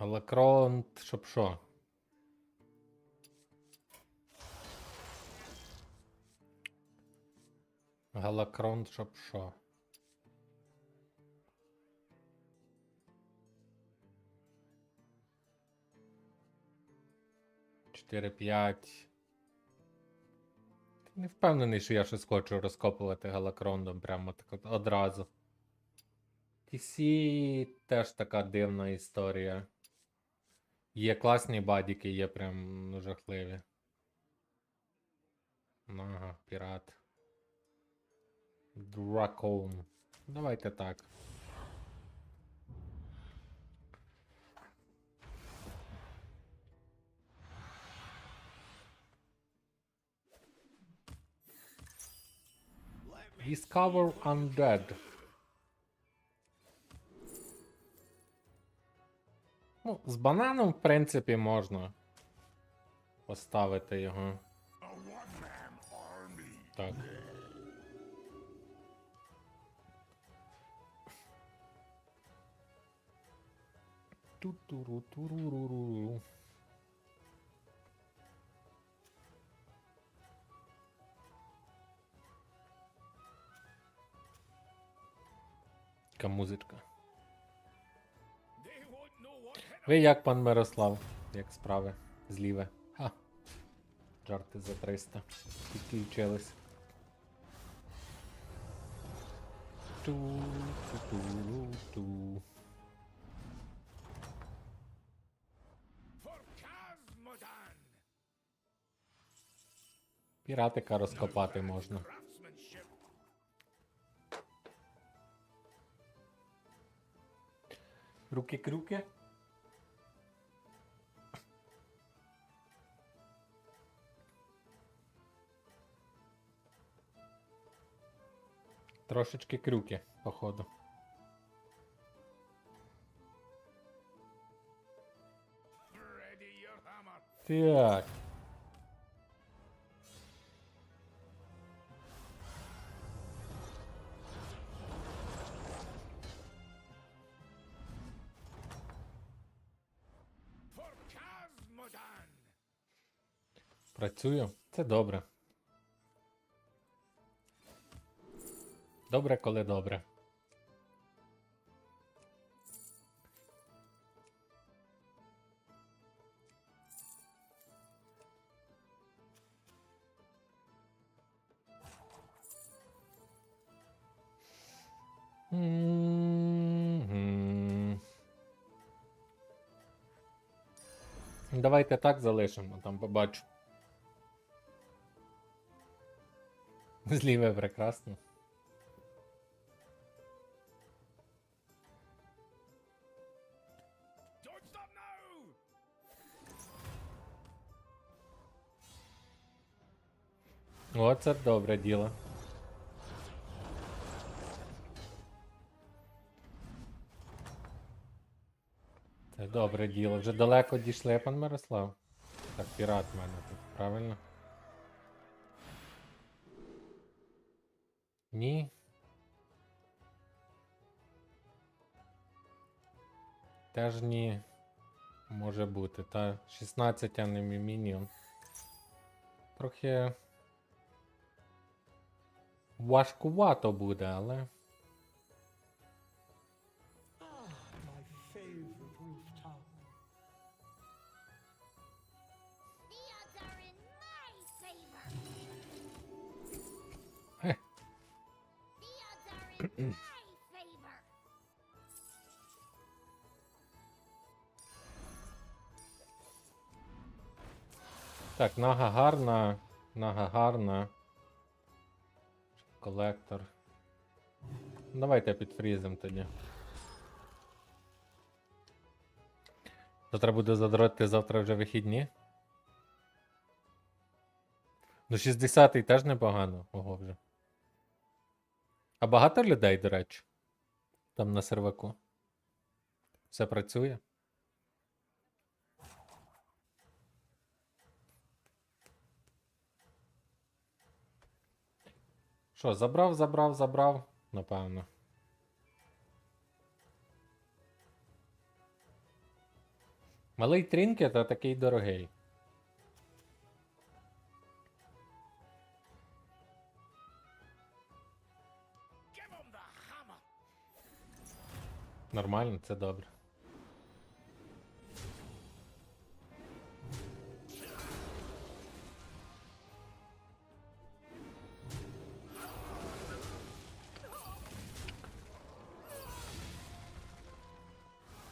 Галакронт, щоб що? Галакронт, щоб що? Чотири п'ять. Не впевнений, що я щось хочу розкопувати галакрондом прямо так одразу. TC теж така дивна історія. Є класні бадіки, є прям ну, жахливі. Ну, Ага, пірат. Дракон. Давайте так. Discover Undead. З бананом, в принципі, можна поставити його. Так. Ту-туру-туру-ру-ру. Музичка. Ви як, пан Мирослав? Як справи? Зліве. Ха. Жарти за 300. Підключились. Ту-ту-ту-ту. Піратика розкопати можна. Руки-крюки. Трошечки крюки, походу. Так. Працюю. Це добре. Добре, коли добре. Давайте так залишимо, там побачу. Зліве прекрасно. О, це добре діло. Це добре діло. Вже далеко дійшли, пан Мирослав. Так, пірат в мене тут, правильно? Ні. Теж ні. Може бути. Та 16 анемі мінімум. Трохи. In my favor. Так, нага гарна. Нага гарна. Колектор. Давайте підфрізим тоді. Завтра буде задротити завтра вже вихідні. Ну, 60-й теж непогано. Ого вже. А багато людей, до речі. Там на серваку. Все працює. Що, забрав, забрав, забрав? Напевно. Малий трінкет, а такий дорогий. Нормально, це добре.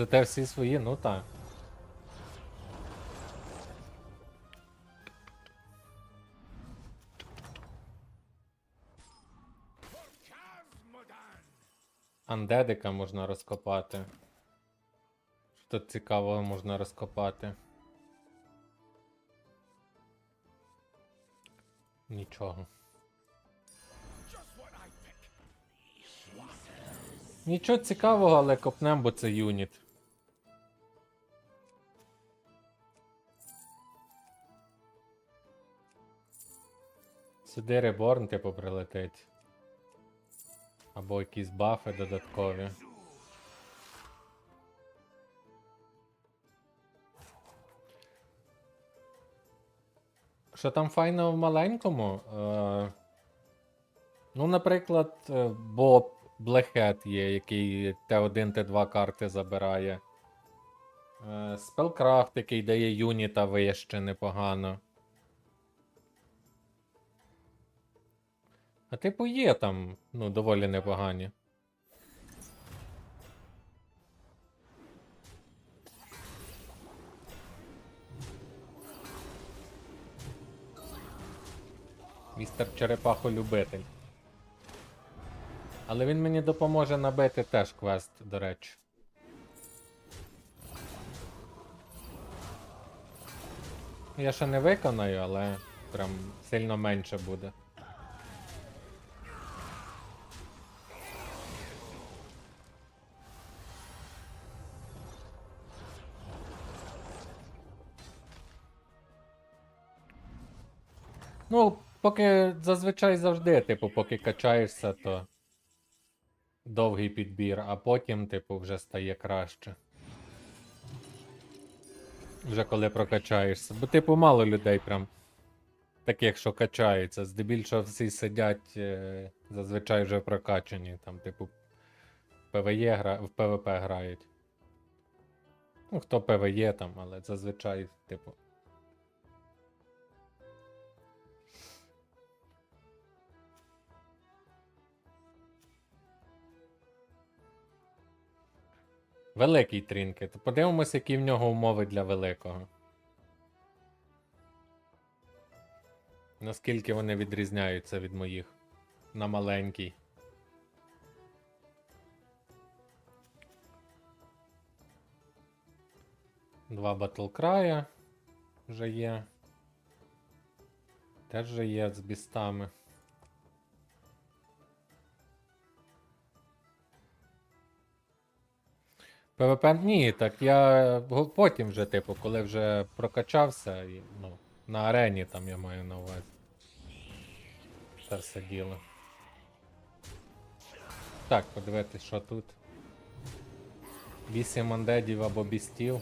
Зате всі свої, ну так. Андедика можна розкопати. Що тут цікавого можна розкопати? Нічого. Нічого цікавого, але копнем, бо це юніт. Сюди реборн, типу, прилетить. Або якісь бафи додаткові. Що там файно в маленькому? Е, ну, наприклад, е, Боб Блекет є, який Т1, Т2 карти забирає. Е, Спелкрафт, який дає юніта вище непогано. А типу є там, ну, доволі непогані. Містер Черепахо-любитель. Але він мені допоможе набити теж квест, до речі. Я ще не виконаю, але прям сильно менше буде. Поки зазвичай завжди, типу, поки качаєшся, то довгий підбір, а потім, типу, вже стає краще. Вже коли прокачаєшся. Бо, типу, мало людей прям таких, що качаються. Здебільшого всі сидять е, зазвичай вже прокачані. Там, типу, ПВЕ гра... в ПВП грають. Ну, хто ПВЕ там, але зазвичай, типу. Великий трінкет. Подивимось, які в нього умови для великого. Наскільки вони відрізняються від моїх на маленький. Два батлкрая вже є. Теж вже є з бістами. ПВП ні, так я потім вже, типу, коли вже прокачався, і, ну, на арені там я маю на увазі. Це все діло. Так, подивитись, що тут. 8 андедів або бістів.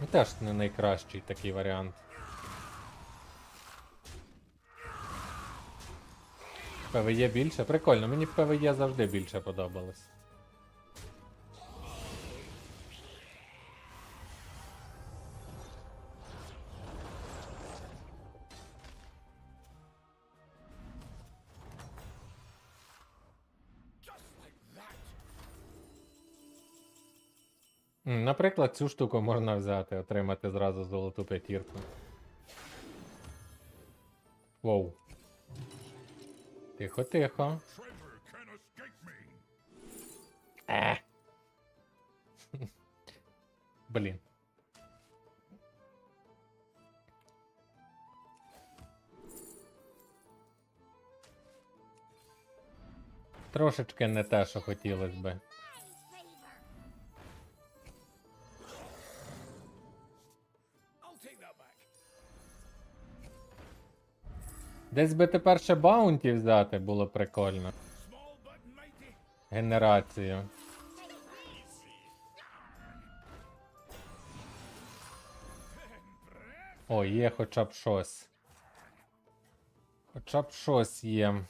Ну, теж не найкращий такий варіант. ПВЕ більше? Прикольно, мені ПВЕ завжди більше подобалось. Наприклад, цю штуку можна взяти, отримати зразу золоту п'ятірку. Воу. Тихо, тихо. Е. Блін. Трошечки не те, що хотілося би. Десь би тепер ще баунті взяти було прикольно. Генерацію. О, є хоча б щось. Хоча б щось є.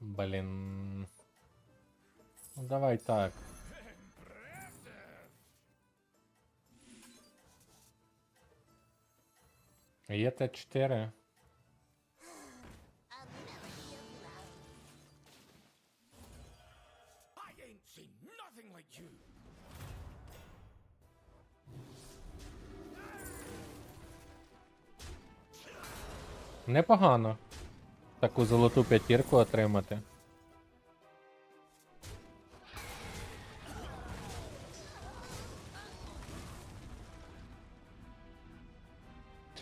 Блін. Ну давай так. Like you. Непогано. Таку золоту п'ятірку отримати.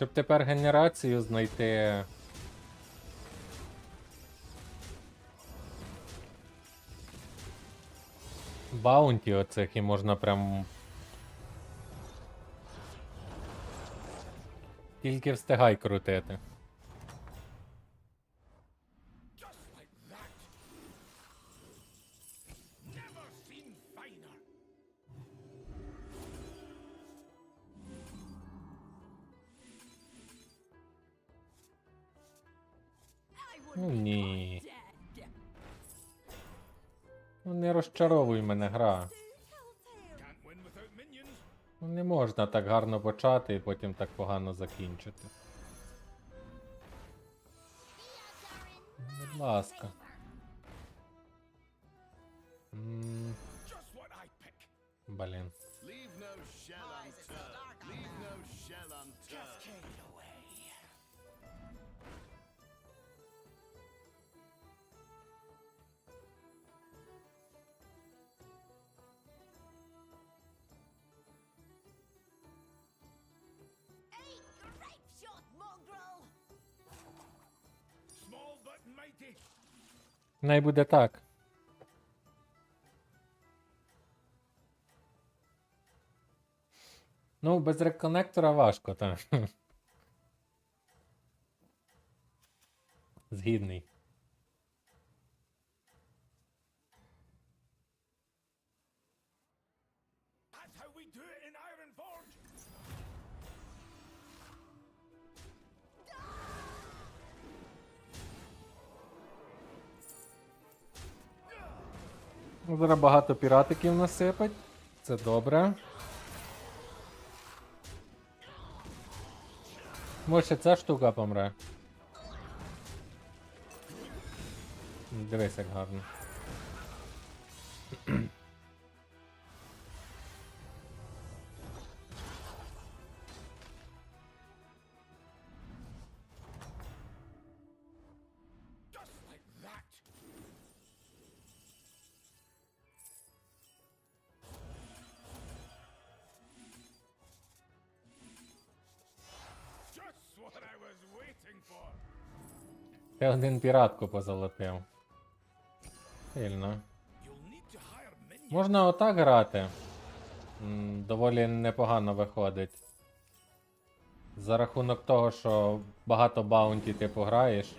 Щоб тепер генерацію знайти. Баунті оцих і можна прям. Тільки встигай крутити. Розчаровуй мене гра. Ну не можна так гарно почати і потім так погано закінчити. Будь ласка. Блін. Най буде так. Ну, без реконектора важко, так. Згідний. That's how we do it in Ironforge. Ну, Зараз багато піратиків насипать. Це добре. Може ця штука помре. Дивись, як гарно. Ти один піратку позолотив. Сильно. Можна отак грати. Доволі непогано виходить. За рахунок того, що багато баунті ти пограєш,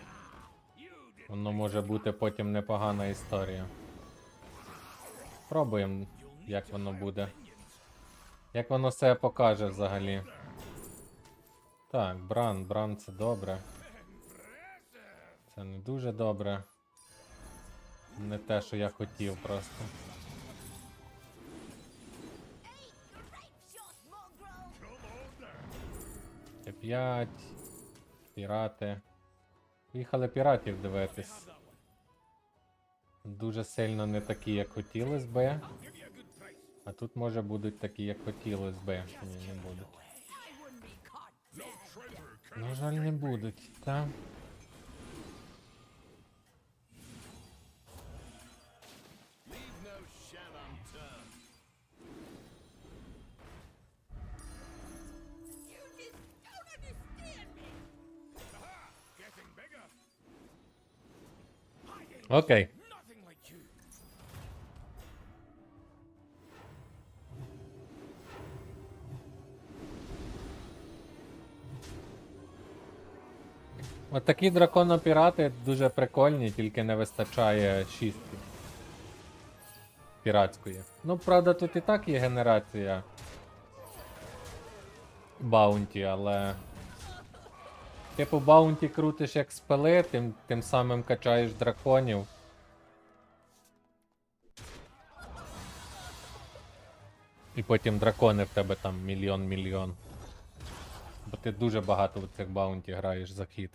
воно може бути потім непогана історія. Пробуємо, як воно буде. Як воно себе покаже взагалі. Так, Бран, Бран це добре. Це не дуже добре. Не те, що я хотів просто. Grape! Т5. Пірати. Поїхали піратів дивитись. Дуже сильно не такі, як хотілось би. А тут може будуть такі, як хотілось би. Ні, не будуть. На жаль, не будуть, так? Leave no От такі драконопірати дуже прикольні, тільки не вистачає шістки. Піратської. Ну, правда, тут і так є генерація. баунті, але. Типу баунті крутиш як спели, тим, тим самим качаєш драконів. І потім дракони в тебе там мільйон-мільйон. Бо ти дуже багато в цих баунті граєш за хід.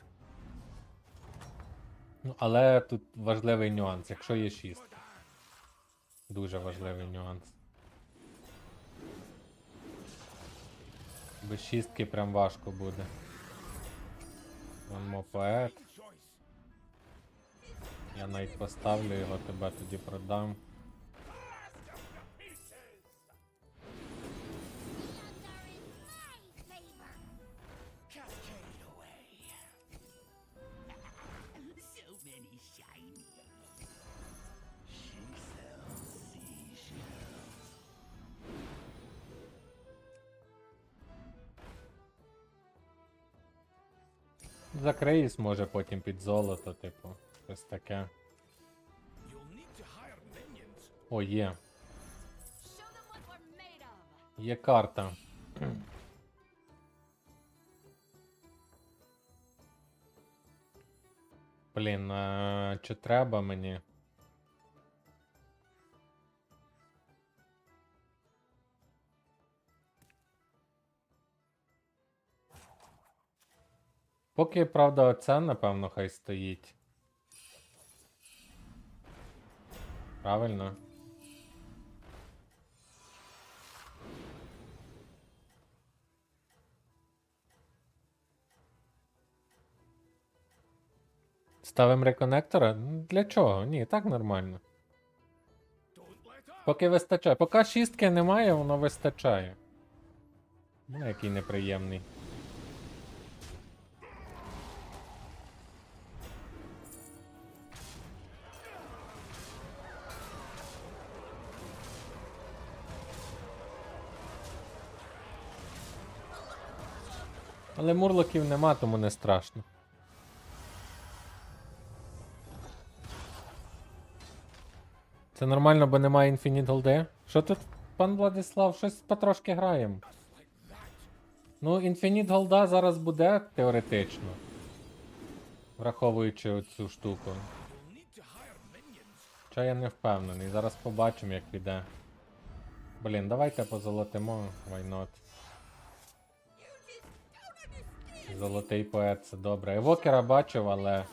Ну, але тут важливий нюанс, якщо є 6. Дуже важливий нюанс. Без шістки прям важко буде. Вон Я навіть поставлю його, тебе тоді продам. Закриїсь, може потім під золото, типу. Щось таке. О, є. Є карта. Блін, а чи треба мені? Поки, правда, оце, напевно, хай стоїть. Правильно? Ставимо реконектора? Для чого? Ні, так нормально. Поки вистачає. Поки шістки немає, воно вистачає. Ну, який неприємний. Але мурлоків нема, тому не страшно. Це нормально, бо немає Infinite Голди? Що тут, пан Владислав, щось потрошки граємо. Ну, Infinite Голда зараз буде теоретично. Враховуючи оцю штуку. Хоча я не впевнений. Зараз побачимо, як піде. Блін, давайте позолотимо, why not. Золотий поет, це добре. Евокера бачив, але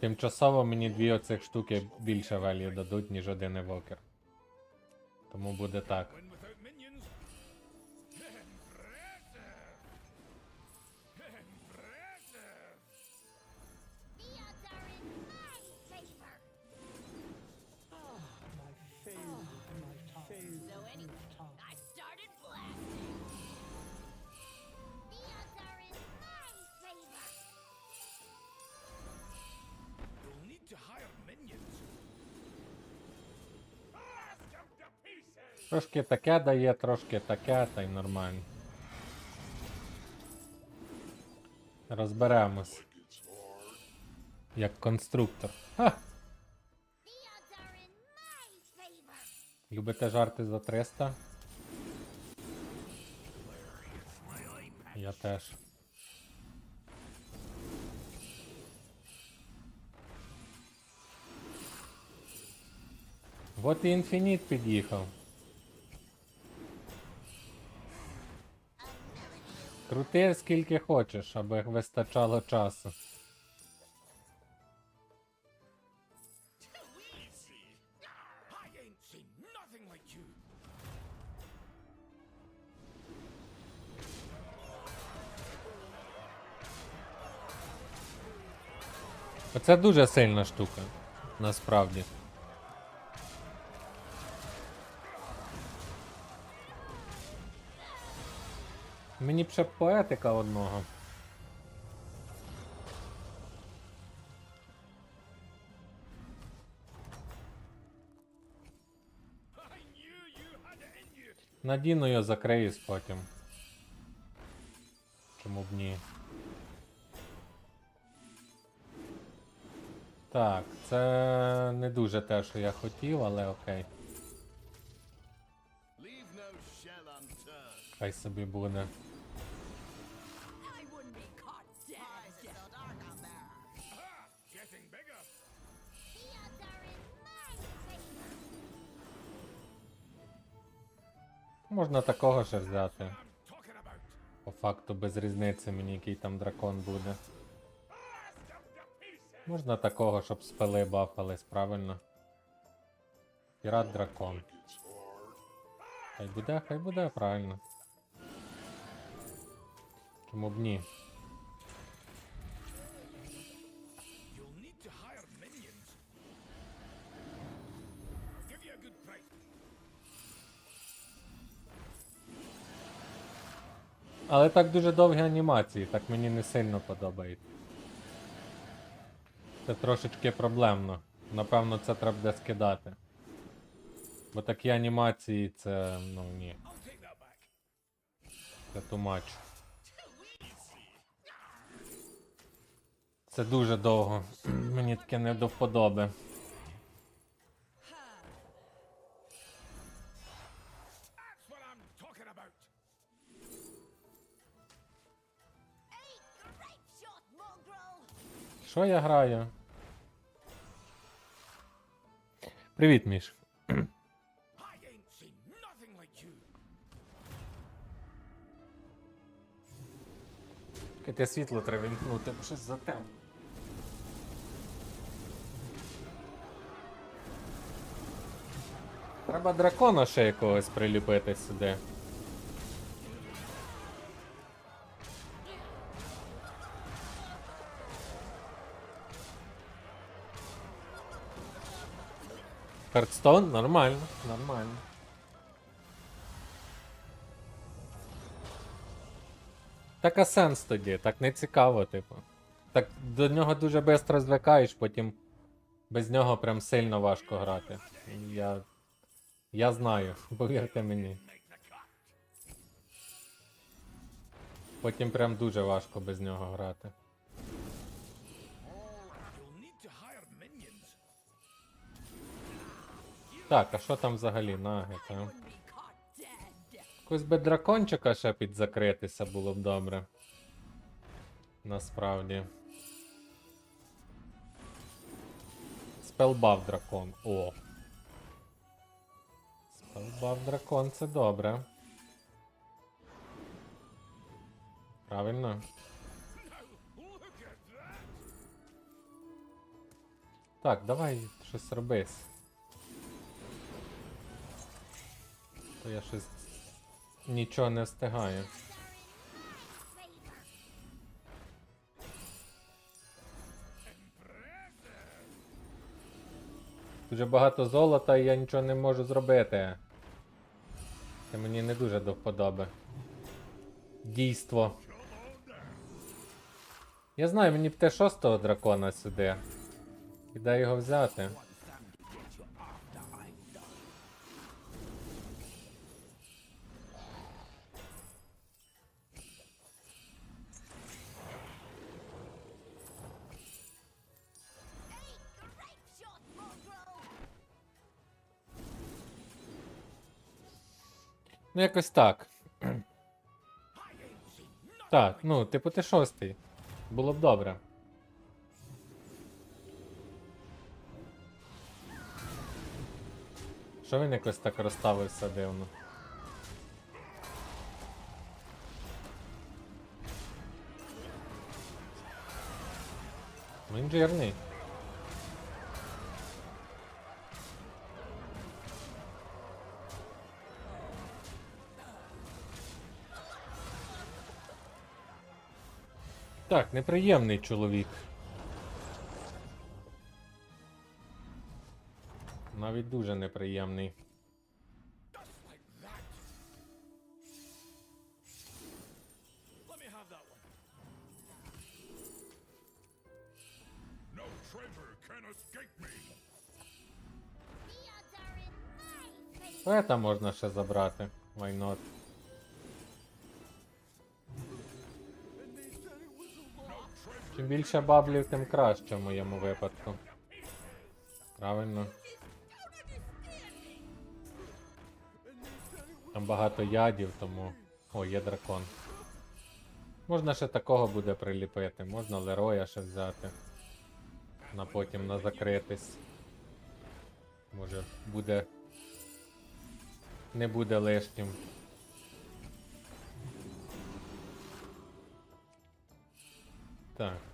тимчасово мені дві оцих штуки більше велі дадуть, ніж один евокер. Тому буде так. Трошки таке дає, трошки таке, та й нормально. Розберемось. Як конструктор. Ха! Любите жарти за 300? Я теж. Вот і інфініт під'їхав. Крути скільки хочеш, аби вистачало часу. Оце дуже сильна штука, насправді. Мені б ще поетика одного. Надіну я закриюсь потім. Чому б ні? Так, це не дуже те, що я хотів, але окей. Хай собі буде. Можна такого ще взяти. По факту без різниці мені який там дракон буде. Можна такого, щоб спели бафались, правильно? Пірат дракон. Хай буде, хай буде, правильно. Чому б ні? Але так дуже довгі анімації, так мені не сильно подобається. Це трошечки проблемно. Напевно, це треба буде скидати. Бо такі анімації це, ну ні, це much. Це дуже довго. Мені таке не до вподоби. Що я граю? Привіт, Міш. Таке світло треба вімкнути, бо щось затемно. Треба дракона ще якогось приліпити сюди. Хардстоун? Нормально, нормально. Так а сенс тоді, так не цікаво, типу. Так до нього дуже швидко звикаєш, потім без нього прям сильно важко грати. Я. Я знаю, повірте мені. Потім прям дуже важко без нього грати. Так, а що там взагалі наги, та? Якось би дракончика ще підзакритися було б добре. Насправді. Спелбав дракон. О. Спелбав дракон це добре. Правильно? Так, давай щось роби. То я щось нічого не встигаю. Дуже багато золота і я нічого не можу зробити. Це мені не дуже до вподоби. Дійство. Я знаю, мені б те шостого дракона сюди. І де його взяти? Ну, якось так. Так, ну, типу, ти шостий. Було б добре. Що він якось так розставився дивно? Ну, Він Так, неприємний чоловік. Навіть дуже неприємний. Поета можна ще забрати. Why not? Чим більше баблів, тим краще в моєму випадку. Правильно. Там багато ядів, тому... О, є дракон. Можна ще такого буде приліпити, можна лероя ще взяти. На потім на закритись. Може, буде. Не буде лишнім. Так.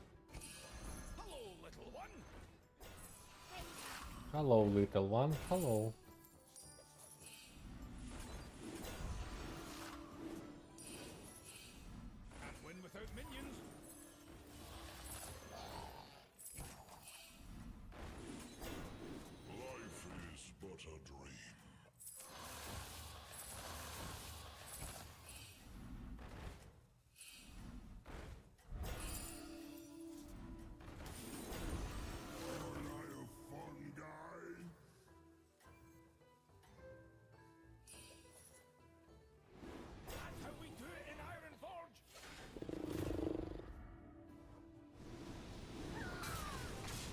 Hello, little one. Hello.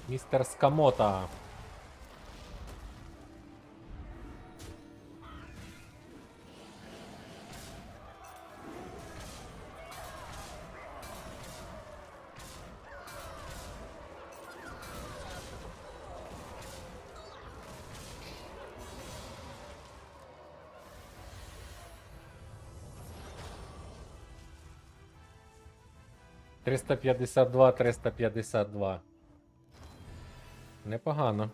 Містер Скамота. Триста п'ятдесят два, триста п'ятдесят два. Непогано.